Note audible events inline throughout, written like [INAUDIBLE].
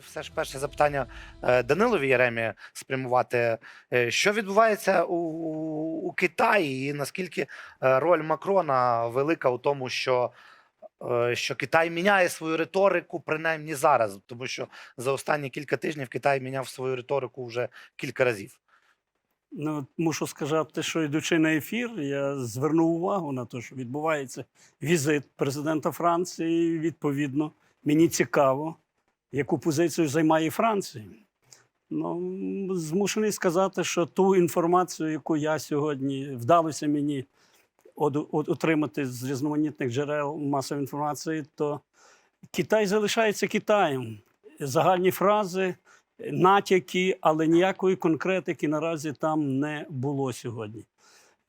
Все ж перше запитання е, Данилові Єремі спрямувати. Е, Що відбувається у, у Китаї, і наскільки е, роль Макрона велика у тому, що, що Китай міняє свою риторику, принаймні зараз, тому що за останні кілька тижнів Китай міняв свою риторику вже кілька разів. Ну, мушу сказати, що йдучи на ефір, я звернув увагу на те, що відбувається візит президента Франції. Відповідно, мені цікаво, яку позицію займає Франція. Ну, змушений сказати, що ту інформацію, яку я сьогодні вдалося мені отримати з різноманітних джерел масової інформації, то Китай залишається Китаєм. Загальні фрази, натяки, але ніякої конкретики наразі там не було сьогодні.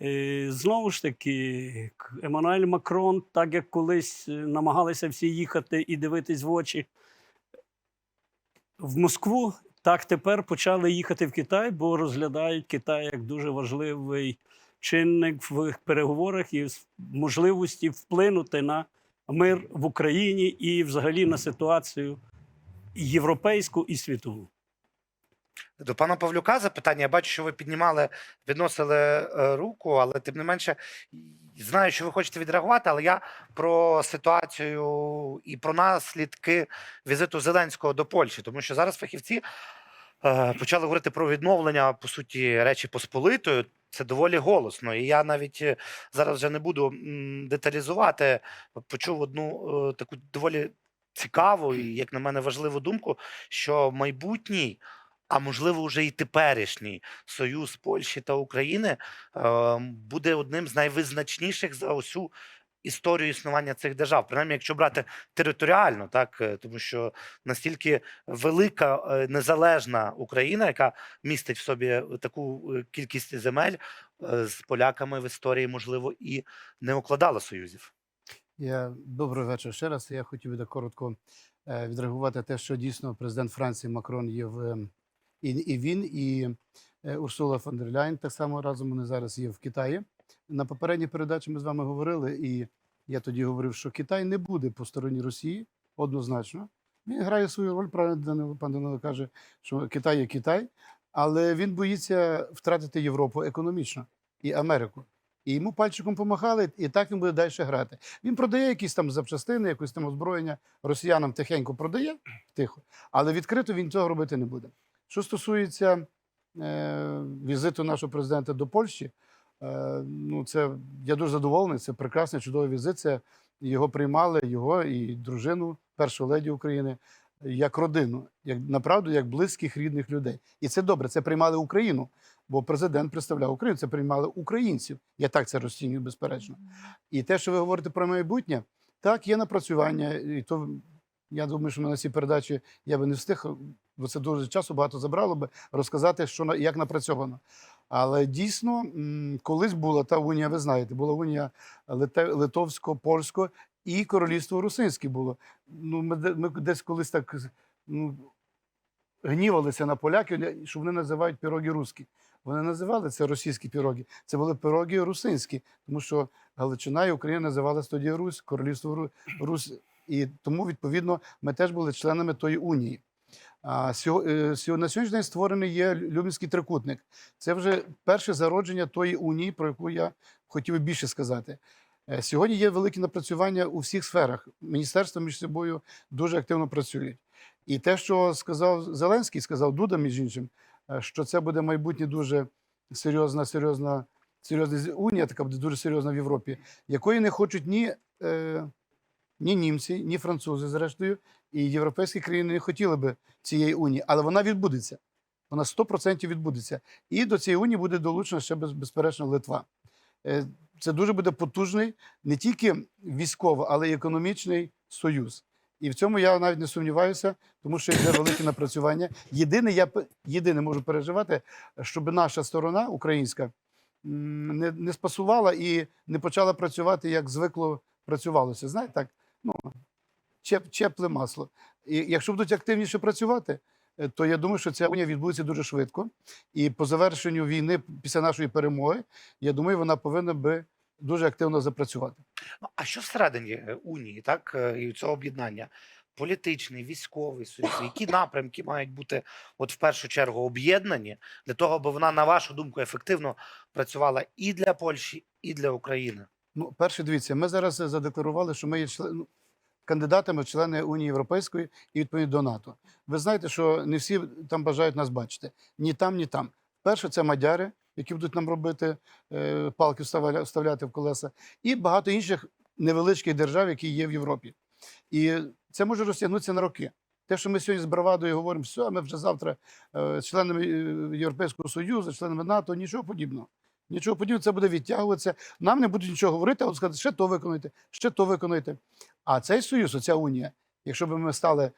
Е, Знову ж таки, Еммануель Макрон, так як колись е, намагалися всі їхати і дивитись в очі в Москву, так тепер почали їхати в Китай, бо розглядають Китай як дуже важливий чинник в переговорах і можливості вплинути на мир в Україні і взагалі на ситуацію європейську і світову. До пана Павлюка запитання. Я бачу, що ви піднімали, відносили е, руку, але тим не менше знаю, що ви хочете відреагувати, але я про ситуацію і про наслідки візиту Зеленського до Польщі, тому що зараз фахівці е, почали говорити про відновлення по суті Речі Посполитої. Це доволі голосно. І я навіть е, зараз вже не буду деталізувати. Почув одну е, таку доволі цікаву і, як на мене, важливу думку, що майбутній а можливо, вже і теперішній союз Польщі та України буде одним з найвизначніших за усю історію існування цих держав, принаймні, якщо брати територіально, так е, тому що настільки велика е, незалежна Україна, яка містить в собі таку е, кількість земель, з поляками в історії, можливо, і не укладала союзів. Я добрий вечір ще раз. Я хотів би так коротко відреагувати те, що дійсно президент Франції Макрон є в і, і він, і е, Урсула фон дер Ляйн так само разом вони зараз є в Китаї. На попередній передачі ми з вами говорили, і я тоді говорив, що Китай не буде по стороні Росії однозначно. Він грає свою роль, правильно Данило, пан Данило каже, що Китай є Китай, але він боїться втратити Європу економічно і Америку. І йому пальчиком помахали, і так він буде далі грати. Він продає якісь там запчастини, якось там озброєння росіянам тихенько продає, тихо, але відкрито він цього робити не буде. Що стосується е, візиту нашого президента до Польщі, е, ну це я дуже задоволений. Це прекрасний, чудовий візит. Його приймали, його і дружину, першу леді України, як родину, як направду, як близьких рідних людей. І це добре. Це приймали Україну, бо президент представляв Україну. Це приймали українців. Я так це розцінюю, безперечно. І те, що ви говорите про майбутнє, так, є напрацювання, і то я думаю, що на цій передачі я би не встиг, бо це дуже часу багато забрало би розказати, що як напрацьовано. Але дійсно, колись була та унія, ви знаєте, була унія Лите- литовсько-польсько і королівство русинське було. Ну, ми, ми десь колись так ну, гнівалися на поляків, що вони називають піроги русські. Вони називали це російські піроги. Це були пироги русинські, тому що Галичина і Україна називалися тоді Русь, королівство Русь. І тому, відповідно, ми теж були членами тої унії. А е, на сьогоднішній день створений є Люблінський трикутник. Це вже перше зародження тої унії, про яку я хотів би більше сказати. Е, Сьогодні є великі напрацювання у всіх сферах. Міністерства між собою дуже активно працюють. І те, що сказав Зеленський, сказав Дуда, між іншим, е, що це буде майбутнє дуже серйозна, серйозна, серйозна унія, така буде дуже серйозна в Європі, якої не хочуть ні, ні німці, ні французи, зрештою, і європейські країни не хотіли би цієї унії, але вона відбудеться. Вона 100% відбудеться. І до цієї унії буде долучена ще безперечно Литва. Е, Це дуже буде потужний не тільки військовий, але й економічний союз. І в цьому я навіть не сумніваюся, тому що йде велике напрацювання. Єдине, я єдине можу переживати, щоб наша сторона українська не, не спасувала і не почала працювати, як звикло працювалося. Знаєте, так, ну, чеп, чепле масло. І якщо будуть активніше працювати, е, то я думаю, що ця унія відбудеться дуже швидко. І по завершенню війни, після нашої перемоги, я думаю, вона повинна би дуже активно запрацювати. Ну, а що всередині е, унії, так е, і цього об'єднання? політичний, військовий союз, які напрямки мають бути от в першу чергу об'єднані для того, аби вона, на вашу думку, ефективно працювала і для Польщі, і для України? Ну, перше, дивіться, ми зараз задекларували, що ми є член, ну, кандидатами в члени Унії Європейської і відповідно до НАТО. Ви знаєте, що не всі там бажають нас бачити. Ні там, ні там. Перше, це мадяри, які будуть нам робити е, палки вставляти в колеса, і багато інших невеличких держав, які є в Європі. І це може розтягнутися на роки. Те, що ми сьогодні з бравадою говоримо, все, ми вже завтра е, членами е, Європейського Союзу, членами НАТО, нічого подібного. Нічого подібного, це буде відтягуватися. Нам не будуть нічого говорити, а от сказати, ще то виконуйте, ще то виконуйте. А цей союз, оця унія, якщо б ми стали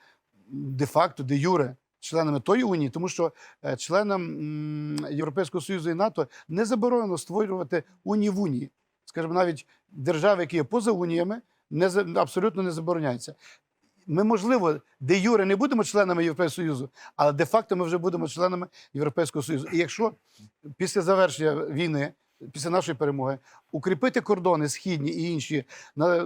де-факто, де юре членами тої унії, тому що е, членам Європейського Союзу і НАТО не заборонено створювати унії в унії. Скажімо, навіть держави, які є поза уніями, не абсолютно не забороняється. Ми, можливо, де юре не будемо членами Європейського Союзу, але де-факто ми вже будемо членами Європейського Союзу. І якщо після завершення війни, після нашої перемоги, укріпити кордони східні і інші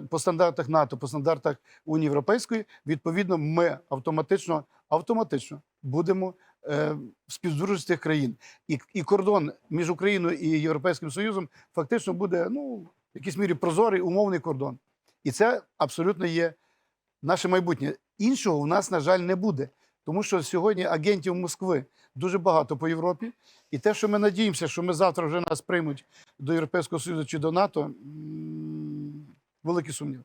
по стандартах НАТО, по стандартах Унії Європейської, відповідно, ми автоматично автоматично будемо е, в співдружності цих країн. І, і кордон між Україною і Європейським Союзом фактично буде ну, в якійсь мірі прозорий умовний кордон. І це абсолютно є наше майбутнє. Іншого у нас, на жаль, не буде. Тому що сьогодні агентів Москви дуже багато по Європі. І те, що ми надіємося, що ми завтра вже нас приймуть до Європейського Союзу чи до НАТО, м, великі сумніви.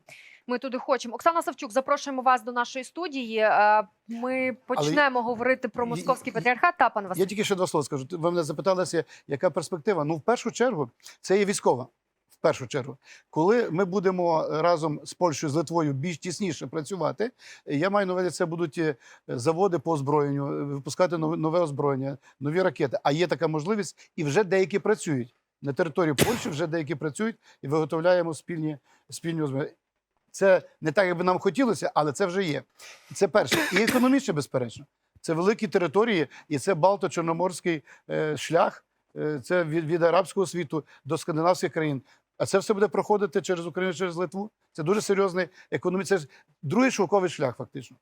Ми туди хочемо. Оксана Савчук, запрошуємо вас до нашої студії. Е, Ми почнемо говорити про московський патріархат. Та пан Василь. Я тільки ще два слова скажу. Ви мене запиталися, яка перспектива. Ну, в першу чергу, це є військова. Першу чергу, коли ми будемо разом з Польщею, з Литвою більш тісніше працювати, я маю на увазі, це будуть е, заводи по озброєнню, е, випускати нове, озброєння, нові ракети. А є така можливість, і вже деякі працюють на території Польщі. Вже деякі працюють і виготовляємо спільні спільні озброєння. Це не так, як би нам хотілося, але це вже є. Це перше. І економічно, безперечно. Це великі території, і це Балто-Чорноморський е, шлях. Е, це від, від арабського світу до скандинавських країн. А це все буде проходити через Україну, через Литву. Це дуже серйозний економічний, це другий шовковий шлях, фактично.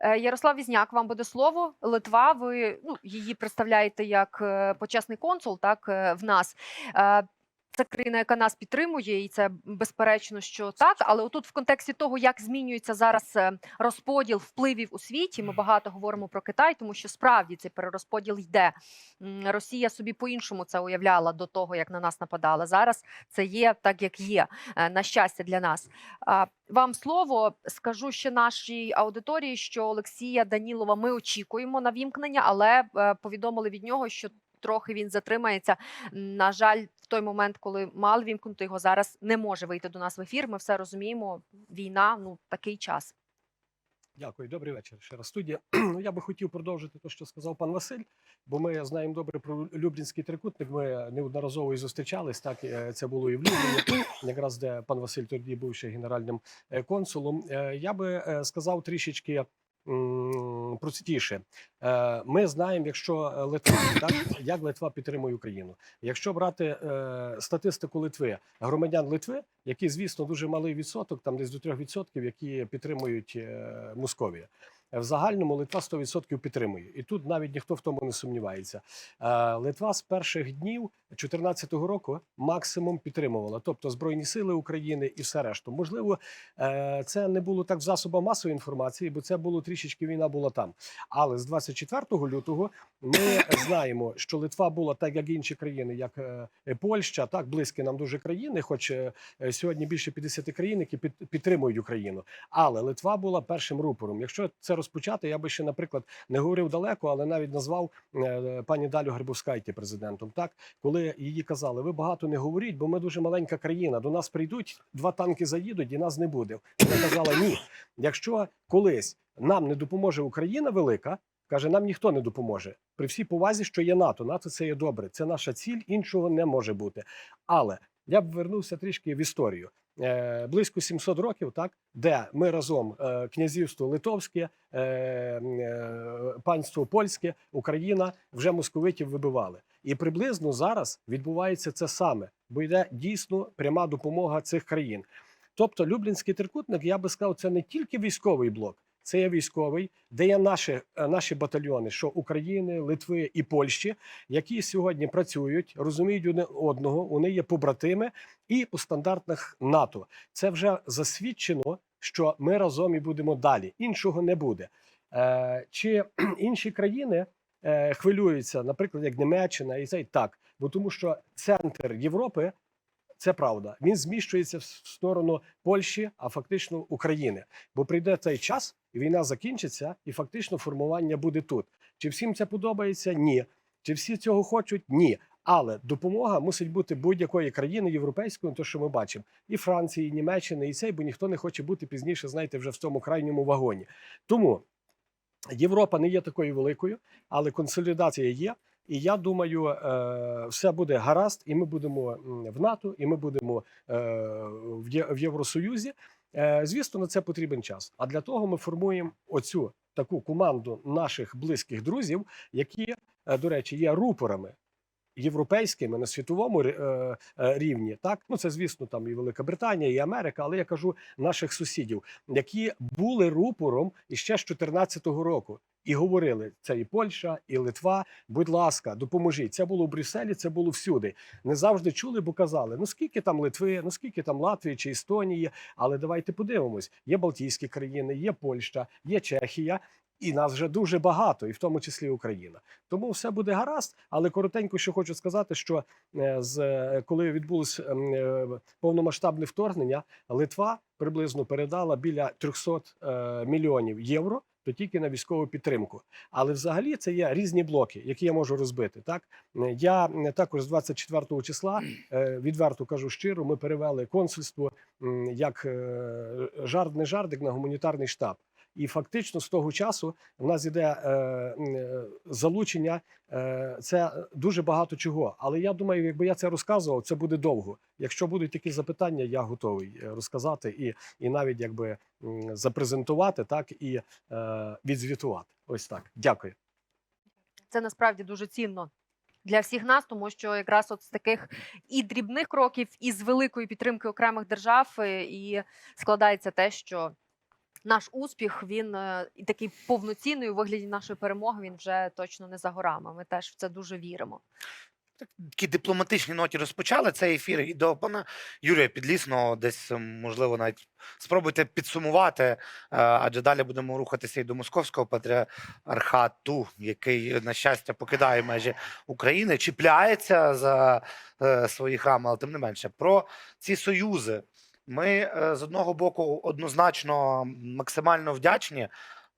Е, Ярослав Візняк, вам буде слово. Литва. Ви ну її представляєте як е, почесний консул, так е, в нас. Це країна, яка нас підтримує, і це безперечно, що так. Але отут, в контексті того, як змінюється зараз е, розподіл впливів у світі, ми багато говоримо про Китай, тому що справді цей перерозподіл йде. Росія собі по-іншому це уявляла до того, як на нас нападала. Зараз це є так, як є. е, На щастя для нас. Вам слово скажу ще нашій аудиторії, що Олексія Данілова ми очікуємо на вімкнення, але е, повідомили від нього, що трохи він затримається. На жаль, той момент, коли мали вімкнути його, зараз не може вийти до нас в ефір. Ми все розуміємо. Війна, ну такий час. Дякую, добрий вечір. Ще раз студія. [CLEARS THROAT] Ну, я би хотів продовжити те, що сказав пан Василь, бо ми знаємо добре про Люблінський трикутник. Ми неодноразово і зустрічались. Так е, це було і в Любліні, якраз де пан Василь тоді був ще генеральним е, консулом. Е, Я би сказав трішечки. Простіше, Е, ми знаємо, якщо е, Литва так як Литва підтримує Україну. Якщо брати е, статистику Литви, громадян Литви, які звісно дуже малий відсоток, там десь до 3%, які підтримують Московію. В загальному Литва 100% підтримує, і тут навіть ніхто в тому не сумнівається. Е, Литва з перших днів 2014 року максимум підтримувала, тобто збройні сили України і все решту. Можливо, е, це не було так в засобах масової інформації, бо це було трішечки війна була там. Але з 24 лютого ми [COUGHS] знаємо, що Литва була так, як інші країни, як е, Польща, так близькі нам дуже країни, хоч сьогодні більше 50 країн, які під, підтримують Україну. Але Литва була першим рупором. Якщо це розпочати, я би ще, наприклад, не говорив далеко, але навіть назвав е, пані Далю Грибовскайте президентом. Так, коли її казали, ви багато не говоріть, бо ми дуже маленька країна. До нас прийдуть, два танки заїдуть, і нас не буде. Вона казала: ні, якщо колись нам не допоможе Україна велика. Каже, нам ніхто не допоможе при всій повазі, що є НАТО. НАТО це є добре. Це наша ціль, іншого не може бути. Але я б вернувся трішки в історію. Е, близько 700 років, так де ми разом е, князівство Литовське, е, панство Польське, Україна вже московитів вибивали. І приблизно зараз відбувається це саме, бо йде дійсно пряма допомога цих країн. Тобто, Люблінський трикутник, я би сказав, це не тільки військовий блок, це є військовий, де є наші, е, наші батальйони, що України, Литви і Польщі, які сьогодні працюють, розуміють одне одного, вони є побратими і по стандартах НАТО. Це вже засвідчено, що ми разом і будемо далі. Іншого не буде. Е, чи [CLEARS THROAT] інші країни е, хвилюються, наприклад, як Німеччина, і це так, бо тому що центр Європи. Це правда. Він зміщується в сторону Польщі, а фактично України. Бо прийде цей час, і війна закінчиться, і фактично формування буде тут. Чи всім це подобається? Ні. Чи всі цього хочуть? Ні. Але допомога мусить бути будь-якої країни європейської, то що ми бачимо, і Франції, і Німеччини, і цей, бо ніхто не хоче бути пізніше, знаєте, вже в цьому крайньому вагоні. Тому Європа не є такою великою, але консолідація є. І я думаю, е, все буде гаразд, і ми будемо в НАТО, і ми будемо е, в Євросоюзі. Е, Звісно, на це потрібен час. А для того ми формуємо оцю таку команду наших близьких друзів, які, до речі, є рупорами європейськими на світовому е, е, рівні. Так, ну це звісно, там і Велика Британія, і Америка, але я кажу наших сусідів, які були рупором іще з 14-го року. І говорили, це і Польща, і Литва. Будь ласка, допоможіть. Це було в Брюсселі, це було всюди. Не завжди чули, бо казали: ну скільки там Литви, ну скільки там Латвії чи Естонії. Але давайте подивимось: є Балтійські країни, є Польща, є Чехія. І нас вже дуже багато, і в тому числі Україна. Тому все буде гаразд. Але коротенько, що хочу сказати, що е, з е, коли відбулось ем, е, повномасштабне вторгнення, Литва приблизно передала біля 300 е, мільйонів євро. То тільки на військову підтримку, але взагалі це є різні блоки, які я можу розбити. Так я також з 24 числа відверто кажу щиро. Ми перевели консульство як жарт не жардик на гуманітарний штаб. І фактично з того часу в нас іде е, е, залучення. Е, це дуже багато чого. Але я думаю, якби я це розказував, це буде довго. Якщо будуть такі запитання, я готовий розказати і, і навіть якби запрезентувати, так і відзвітувати. Ось так. Дякую. Це насправді дуже цінно. Для всіх нас, тому що якраз от з таких і дрібних кроків, і з великої підтримки окремих держав, і складається те, що наш успіх він е, і такий повноцінний у вигляді нашої перемоги. Він вже точно не за горами. Ми теж в це дуже віримо. Такі дипломатичні ноті розпочали цей ефір. І до пана Юрія Підлісного десь можливо навіть спробуйте підсумувати, е, адже далі будемо рухатися і до московського патріархату, який, на щастя, покидає межі України, чіпляється за е, свої храми, але тим не менше про ці союзи. Ми е, з одного боку однозначно максимально вдячні е,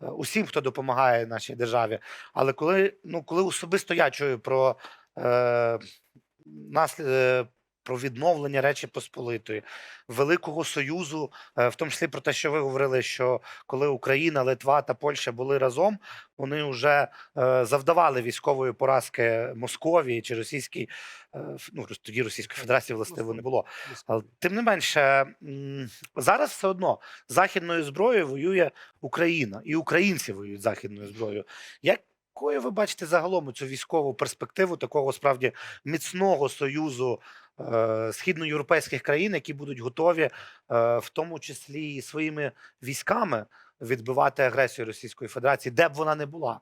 усім, хто допомагає нашій державі. Але коли, ну, коли особисто я чую про е, наслід, е, про відновлення Речі Посполитої, Великого Союзу, е, в тому числі про те, що ви говорили, що коли Україна, Литва та Польща були разом, вони вже е, завдавали військової поразки Московії чи Російській, е, ну тоді Російської Федерації властиво не було. Але тим не менше, зараз все одно західною зброєю воює Україна, і українці воюють західною зброєю. Якою ви бачите загалом цю військову перспективу такого справді міцного союзу східноєвропейських країн, які будуть готові, е, в тому числі і своїми військами, відбивати агресію Російської Федерації, де б вона не була,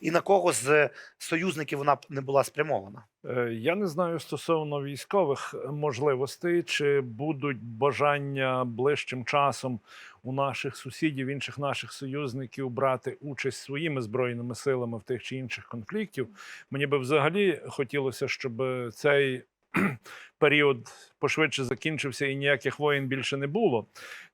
і на кого з союзників вона не була спрямована? Е, Я не знаю стосовно військових можливостей, чи будуть бажання ближчим часом у наших сусідів, інших наших союзників брати участь своїми збройними силами в тих чи інших конфліктів. Мені би взагалі хотілося, щоб цей [CLEARS THROAT] період пошвидше закінчився і ніяких воєн більше не було.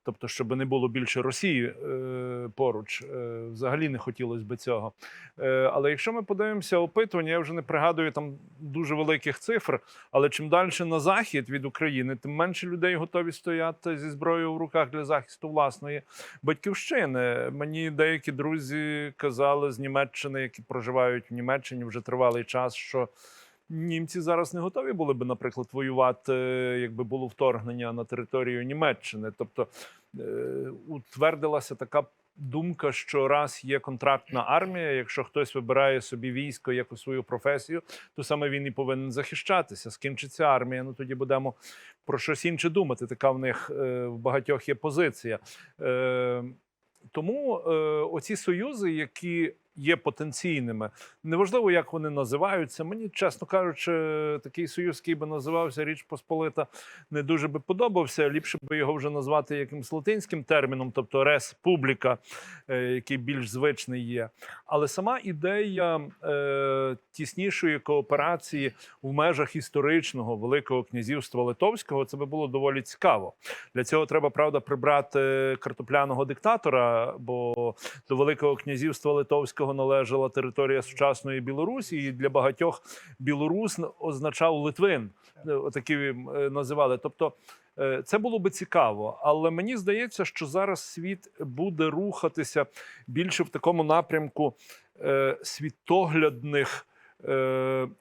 Тобто, щоб не було більше Росії е, поруч, е, взагалі не хотілося б цього. Е, але якщо ми подивимося опитування, я вже не пригадую там дуже великих цифр. Але чим далі на захід від України, тим менше людей готові стояти зі зброєю в руках для захисту власної батьківщини. Мені деякі друзі казали з Німеччини, які проживають в Німеччині вже тривалий час, що. Німці зараз не готові були би, наприклад, воювати, якби було вторгнення на територію Німеччини. Тобто е, утвердилася така думка, що раз є контрактна армія, якщо хтось вибирає собі військо як свою професію, то саме він і повинен захищатися. Скінчиться армія, ну тоді будемо про щось інше думати. Така в них е, в багатьох є позиція. Е, тому оці союзи, які є потенційними, неважливо, як вони називаються. Мені, чесно кажучи, такий союз, який би називався Річ Посполита, не дуже би подобався. Ліпше би його вже назвати якимсь латинським терміном, тобто республіка, який більш звичний є. Але сама ідея е, тіснішої кооперації в межах історичного Великого князівства Литовського це би було доволі цікаво. Для цього треба правда прибрати картопляного диктатора, бо до Великого князівства Литовського належала територія сучасної Білорусі, і для багатьох білорус означав Литвин. Е, Отакі е, називали. Тобто. е, Це було би цікаво, але мені здається, що зараз світ буде рухатися більше в такому напрямку світоглядних,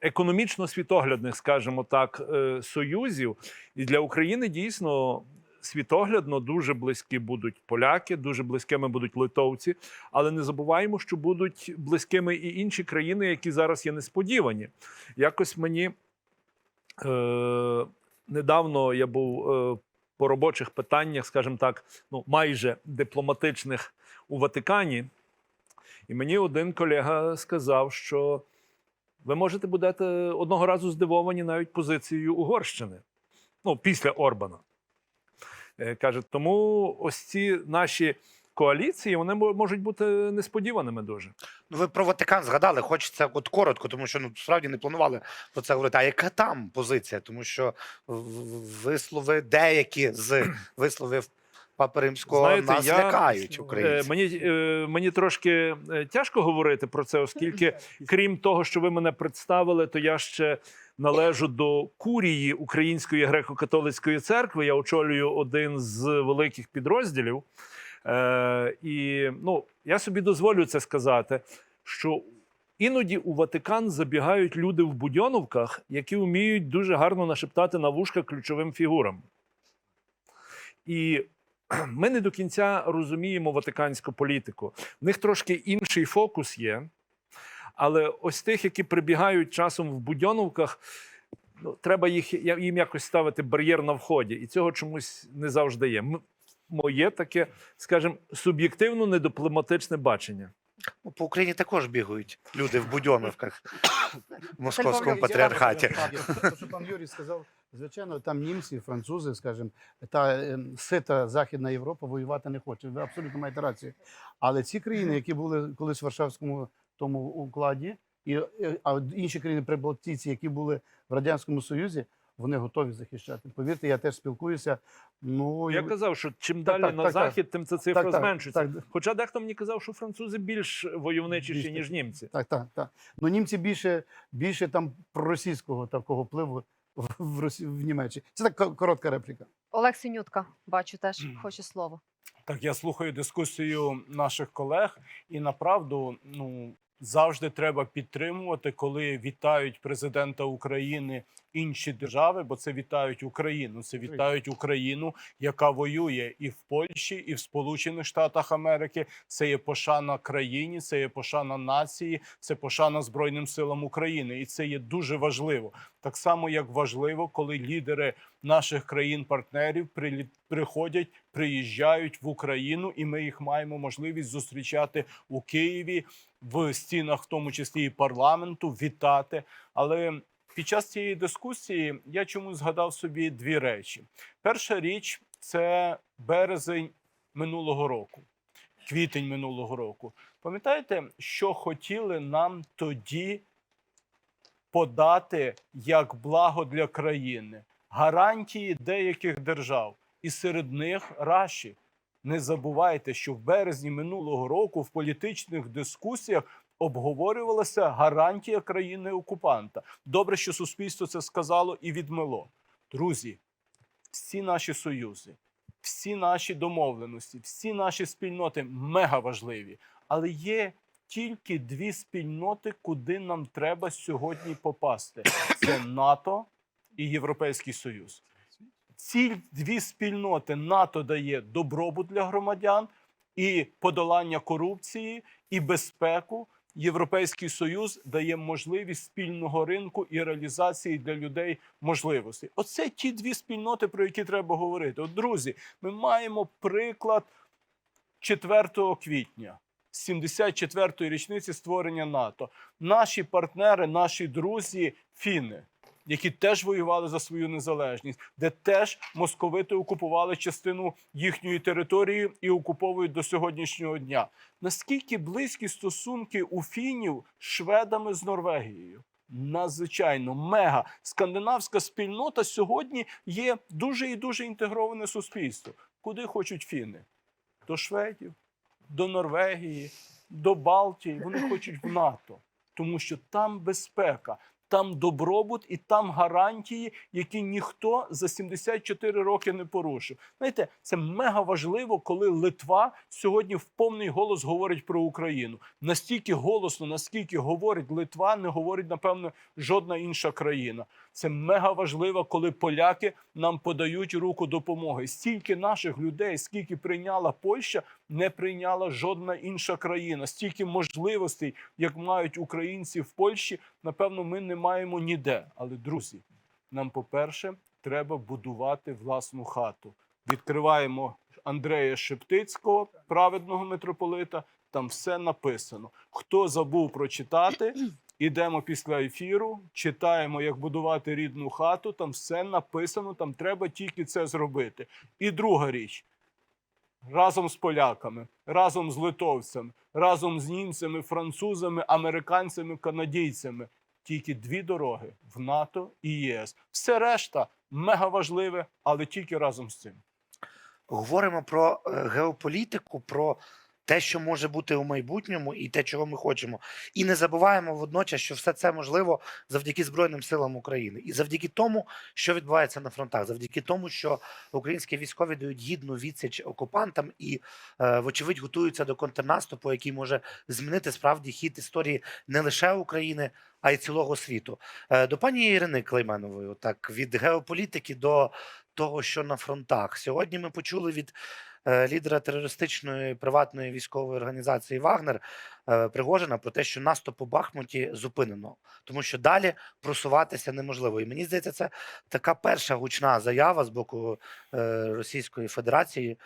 економічно світоглядних, скажімо так, союзів. І для України дійсно світоглядно дуже близькі будуть поляки, дуже близькими будуть литовці. Але не забуваємо, що будуть близькими і інші країни, які зараз є несподівані. Якось мені е, недавно я був е, по робочих питаннях, скажімо так, ну майже дипломатичних у Ватикані. І мені один колега сказав, що ви можете будете одного разу здивовані навіть позицією Угорщини. Ну, після Орбана. Е, Каже, тому ось ці наші коаліції вони мо- можуть бути несподіваними дуже. Ну, ви про Ватикан згадали, хочеться от коротко, тому що ну справді не планували про це говорити. А яка там позиція? Тому що вислови деякі з [CLEARS THROAT] висловів Папи Римського Знаєте, нас я- лякають Е, українців. Мені, е, мені трошки тяжко говорити про це, оскільки, [CLEARS THROAT] крім того, що ви мене представили, то я ще належу до курії Української греко-католицької церкви. Я очолюю один з великих підрозділів. Е, і ну, я собі дозволю це сказати, що іноді у Ватикан забігають люди в будьоновках, які вміють дуже гарно нашептати на вушка ключовим фігурам. І ми не до кінця розуміємо ватиканську політику. В них трошки інший фокус є. Але ось тих, які прибігають часом в будьоновках, ну, треба їх їм якось ставити бар'єр на вході. І цього чомусь не завжди є. Моє таке, скажімо, суб'єктивно недипломатичне бачення. Ну, По Україні також бігають люди в будьоновках [COUGHS] в московському патріархаті. Те, що пан Юрій сказав, звичайно, там німці, французи, скажімо, та ем, сита Західна Європа воювати не хоче. Ви абсолютно маєте рацію. Але ці країни, які були колись в Варшавському тому укладі, і е, а інші країни прибалтійці, які були в радянському союзі, вони готові захищати. Повірте, я теж спілкуюся. Ну Я казав, що чим Так, далі так, на так, так. захід, тим ця цифра так, так, зменшується. так, Хоча дехто мені казав, що французи більш войовничіші, Більш ніж німці. Так, так, так. Ну німці більше, більше там проросійського такого впливу в, в, Росі- в Німеччині. Це так коротка репліка. Олег Синютка, бачу, теж хоче слово. Так, я слухаю дискусію наших колег, і направду ну завжди треба підтримувати, коли вітають президента України інші держави, бо це вітають Україну. Це вітають Україну, яка воює і в Польщі, і в Сполучених Штатах Америки. Це є пошана країні, це є пошана нації, це пошана Збройним силам України, і це є дуже важливо. Так само, як важливо, коли лідери наших країн-партнерів приходять, приїжджають в Україну, і ми їх маємо можливість зустрічати у Києві в стінах, в тому числі і парламенту, вітати. Але під час цієї дискусії я чомусь згадав собі дві речі. Перша річ це березень минулого року, квітень минулого року. Пам'ятаєте, що хотіли нам тоді подати як благо для країни? Гарантії деяких держав, і серед них Раші. Не забувайте, що в березні минулого року в політичних дискусіях обговорювалася гарантія країни окупанта. Добре, що суспільство це сказало і відмило. Друзі, всі наші союзи, всі наші домовленості, всі наші спільноти мега важливі, але є тільки дві спільноти, куди нам треба сьогодні попасти: це НАТО і Європейський Союз. Ці дві спільноти НАТО дає добробут для громадян і подолання корупції, і безпеку. Європейський Союз дає можливість спільного ринку і реалізації для людей можливостей. Оце ті дві спільноти, про які треба говорити. От, друзі, ми маємо приклад 4 квітня, 74-ї річниці створення НАТО. Наші партнери, наші друзі, фіни, які теж воювали за свою незалежність, де теж московити окупували частину їхньої території і окуповують до сьогоднішнього дня. Наскільки близькі стосунки у фінів з шведами з Норвегією? Надзвичайно мега скандинавська спільнота сьогодні є дуже і дуже інтегроване суспільство. Куди хочуть фіни? До Шведів, до Норвегії, до Балтії. Вони хочуть в НАТО, тому що там безпека, там добробут і там гарантії, які ніхто за 74 роки не порушив. Знаєте, це мега важливо, коли Литва сьогодні в повний голос говорить про Україну. Настільки голосно, наскільки говорить Литва, не говорить напевно жодна інша країна. Це мега важливо, коли поляки нам подають руку допомоги. Стільки наших людей, скільки прийняла Польща, не прийняла жодна інша країна. Стільки можливостей, як мають українці в Польщі, напевно, ми не маємо ніде. Але друзі, нам, по-перше, треба будувати власну хату. Відкриваємо Андрея Шептицького, праведного митрополита. Там все написано. Хто забув прочитати, ідемо після ефіру, читаємо, як будувати рідну хату. Там все написано. Там треба тільки це зробити. І друга річ. Разом з поляками, разом з литовцями, разом з німцями, французами, американцями, канадійцями. Тільки дві дороги в НАТО і ЄС. Все решта мега важливе, але тільки разом з цим. Говоримо про е, геополітику, про те, що може бути у майбутньому, і те, чого ми хочемо. І не забуваємо водночас, що все це можливо завдяки Збройним силам України, і завдяки тому, що відбувається на фронтах, завдяки тому, що українські військові дають гідну відсіч окупантам і, е, вочевидь, готуються до контрнаступу, який може змінити справді хід історії не лише України, а й цілого світу. Е, До пані Ірини Клейменової, так від геополітики до того, що на фронтах. Сьогодні ми почули від лідера терористичної приватної військової організації Вагнер е, Пригожина про те, що наступ у Бахмуті зупинено, тому що далі просуватися неможливо. І мені здається, це така перша гучна заява з боку е, Російської Федерації.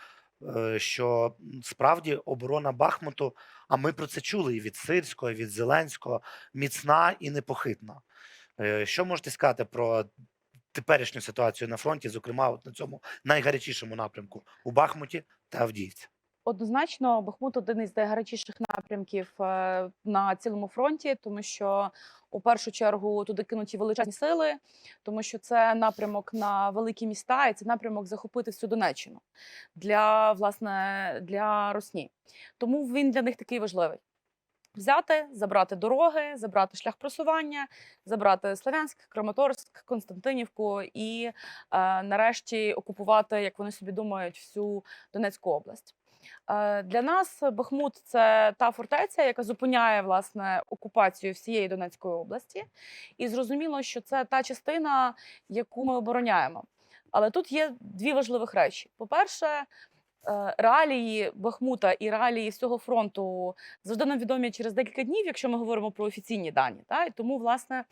е, Що справді оборона Бахмуту, а ми про це чули і від Сирського, і від Зеленського, міцна і непохитна. Е, Що можете сказати про теперішню ситуацію на фронті, зокрема, от на цьому найгарячішому напрямку у Бахмуті та Авдіївці? Однозначно, Бахмут один із найгарячіших напрямків е, на цілому фронті, тому що у першу чергу туди кинуті величезні сили, тому що це напрямок на великі міста, і це напрямок захопити всю Донеччину для власне для Росні. Тому він для них такий важливий. Взяти, забрати дороги, забрати шлях просування, забрати Слов'янськ, Краматорськ, Константинівку і е, нарешті окупувати, як вони собі думають, всю Донецьку область. Е, Для нас Бахмут це та фортеця, яка зупиняє власне окупацію всієї Донецької області, і зрозуміло, що це та частина, яку ми обороняємо. Але тут є дві важливих речі: по-перше, реалії Бахмута і реалії всього фронту завжди нам відомі через декілька днів, якщо ми говоримо про офіційні дані. Та? І тому, власне,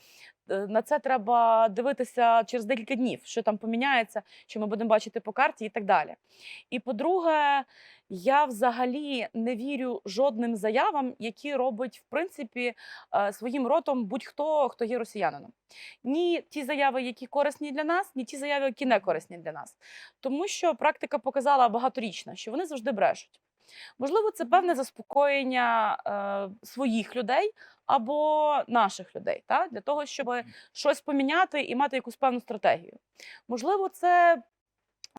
е, на це треба дивитися через декілька днів, що там поміняється, що ми будемо бачити по карті і так далі. І по-друге, я взагалі не вірю жодним заявам, які робить в принципі е, своїм ротом будь-хто, хто є росіянином. Ні ті заяви, які корисні для нас, ні ті заяви, які не корисні для нас. Тому що практика показала багаторічна, що вони завжди брешуть. Можливо, це певне заспокоєння е, своїх людей або наших людей, та? для того, щоб щось поміняти і мати якусь певну стратегію. Можливо, це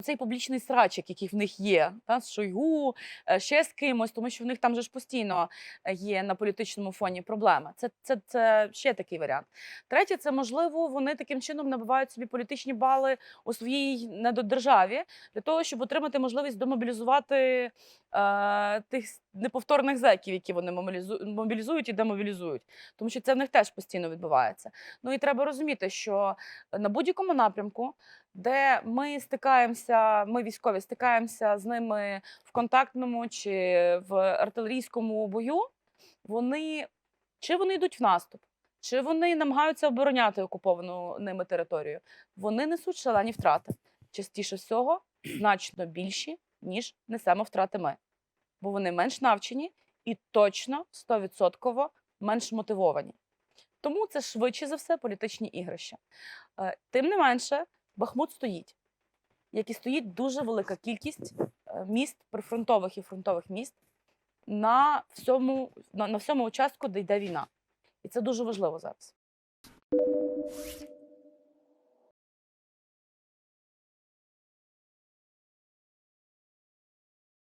цей публічний срачик, який в них є, та, з Шойгу, е, ще з кимось, тому що в них там же ж постійно е, є на політичному фоні проблема. Це, це, це ще такий варіант. Третє, це можливо, вони таким чином набивають собі політичні бали у своїй недодержаві для того, щоб отримати можливість домобілізувати е, тих неповторних зеків, які вони мобілізу- мобілізують і демобілізують. Тому що це в них теж постійно відбувається. Ну і треба розуміти, що на будь-якому напрямку, де ми стикаємося, ми військові стикаємося з ними в контактному чи в артилерійському бою, вони чи вони йдуть в наступ, чи вони намагаються обороняти окуповану ними територію, вони несуть шалені втрати. Частіше всього значно більші, ніж несемо втрати ми. Бо вони менш навчені і точно 100% менш мотивовані. Тому це швидше за все політичні ігрища. Е, Тим не менше, Бахмут стоїть, як і стоїть дуже велика кількість е, міст, прифронтових і фронтових міст на всьому, на, на всьому участку, де йде війна. І це дуже важливо зараз.